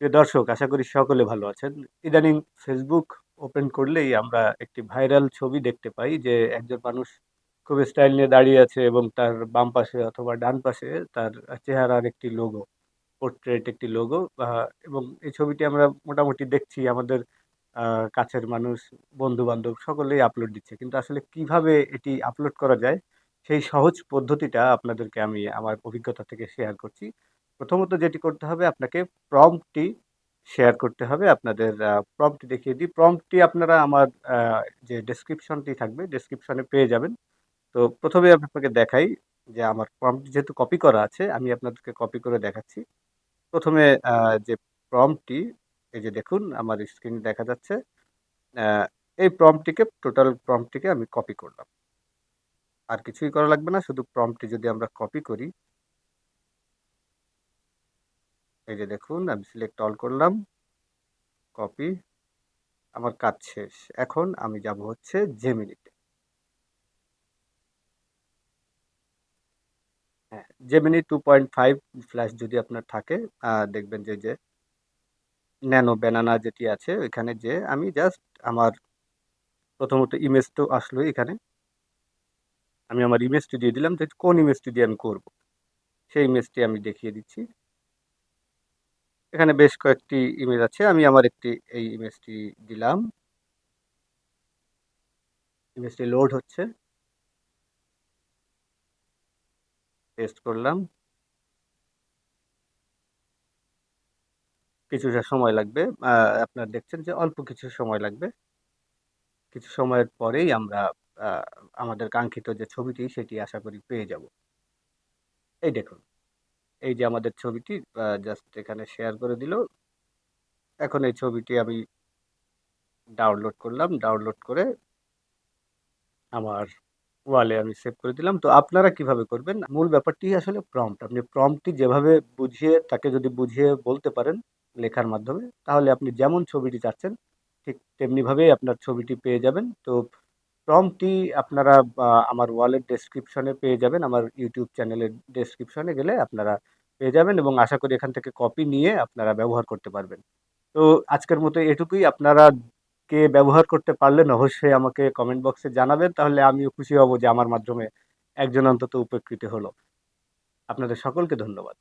প্রিয় দর্শক, আশা করি সকলে ভালো আছেন। ইদানিং ফেসবুক ওপেন করলেই আমরা একটি ভাইরাল ছবি দেখতে পাই যে একজন মানুষ খুব স্টাইল নিয়ে দাঁড়িয়ে আছে এবং তার বাম পাশে অথবা ডান পাশে তার চেহারার একটি লোগো পোর্ট্রেট একটি লোগো এবং এই ছবিটি আমরা মোটামুটি দেখছি। আমাদের কাছের মানুষ বন্ধু বান্ধব সকলেই আপলোড দিচ্ছে। কিন্তু আসলে কীভাবে এটি আপলোড করা যায়, সেই সহজ পদ্ধতিটা আপনাদেরকে আমি আমার অভিজ্ঞতা থেকে শেয়ার করছি। প্রথমত যেটি করতে হবে, আপনাকে প্রম্পটটি শেয়ার করতে হবে। আপনাদের প্রম্পটটি দেখিয়ে দিই। প্রম্পটটি আপনারা আমার যে ডেসক্রিপশনটি থাকবে ডেসক্রিপশনে পেয়ে যাবেন। তো প্রথমে আপনাকে দেখাই যে আমার প্রম্পট যেহেতু কপি করা আছে, আমি আপনাদেরকে কপি করে দেখাচ্ছি। প্রথমে যে প্রম্পটটি এই যে দেখুন, আমার স্ক্রিনে দেখা যাচ্ছে এই প্রম্পটটিকে টোটাল প্রম্পটটিকে আমি কপি করলাম। আর কিছুই করা লাগবে না, শুধু প্রম্পটটি যদি আমরা কপি করি এই যে দেখুন, আমি সিলেক্ট অল করলাম কপি আমার কাজ শেষ। এখন আমি যাব হচ্ছে জেমিনিতে হ্যাঁ Gemini two point five flash যদি আপনার থাকে দেখবেন যে যে ন্যানো ব্যানানা যেটি আছে, ওইখানে যে আমি জাস্ট আমার প্রথমত ইমেজ তো আসলো এখানে। আমি আমার ইমেজটি দিয়ে দিলাম, যে কোন ইমেজটি দিয়ে আমি করব। সেই ইমেজটি আমি দেখিয়ে দিচ্ছি। এখানে বেশ কয়েকটি ইমেজ আছে। আমি আমার একটি, এই ইমেজটি দিলাম। ইমেজটি লোড হচ্ছে। পেস্ট করলাম। কিছুটা সময় লাগবে। আপনার দেখছেন যে অল্প কিছু সময় লাগবে। কিছু সময়ের পরেই আমরা আমাদের কাঙ্ক্ষিত যে ছবিটি, সেটি আশা করি পেয়ে যাব। এই দেখুন। এই যে আমাদের ছবিটি জাস্ট এখানে শেয়ার করে দিল। এখন এই ছবিটি আমি ডাউনলোড করলাম। ডাউনলোড করে আমার ওয়ালে আমি সেভ করে দিলাম। তো আপনারা কীভাবে করবেন? মূল ব্যাপারটি আসলে প্রম্পট আপনি প্রম্পটটি যেভাবে বুঝিয়ে, তাকে যদি বুঝিয়ে বলতে পারেন লেখার মাধ্যমে, তাহলে আপনি যেমন ছবিটি চাচ্ছেন, ঠিক তেমনিভাবেই আপনার ছবিটি পেয়ে যাবেন। তো প্রম্পটটি আপনারা আমার ওয়ালের ডেসক্রিপশনে পেয়ে যাবেন, আমার ইউটিউব চ্যানেলের ডেসক্রিপশনে গেলে আপনারা পেয়ে যাবেন এবং আশা করি এখান থেকে কপি নিয়ে আপনারা ব্যবহার করতে পারবেন। তো আজকের মতো এটুকুই, আপনারা কে ব্যবহার করতে পারলেন অবশ্যই আমাকে কমেন্ট বক্সে জানাবেন, তাহলে আমিও খুশি হব যে আমার মাধ্যমে একজন অন্তত উপকৃত হলো। আপনাদের সকলকে ধন্যবাদ।